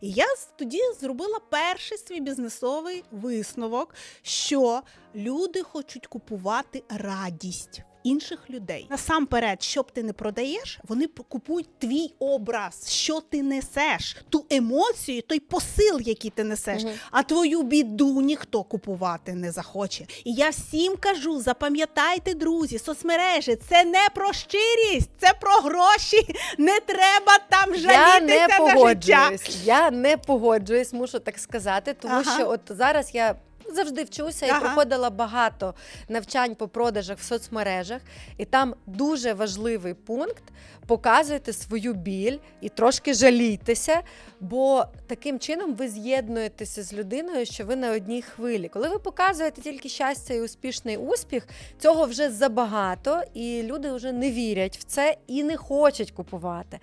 І я тоді зробила перший свій бізнесовий висновок, що люди хочуть купувати радість. Інших людей насамперед, що б ти не продаєш, вони купують твій образ, що ти несеш, ту емоцію, той посил, який ти несеш. Мгм. А твою біду ніхто купувати не захоче. І я всім кажу: запам'ятайте, друзі, соцмережі це не про щирість, це про гроші. Не треба там Я не на життя. Я не погоджуюсь, мушу так сказати, тому Ага. що от зараз я. Завжди вчуся і Ага. проходила багато навчань по продажах в соцмережах, і там дуже важливий пункт показуйте свою біль і трошки жалійтеся, бо таким чином ви з'єднуєтеся з людиною, що ви на одній хвилі. Коли ви показуєте тільки щастя і успішний успіх, цього вже забагато, і люди вже не вірять в це і не хочуть купувати.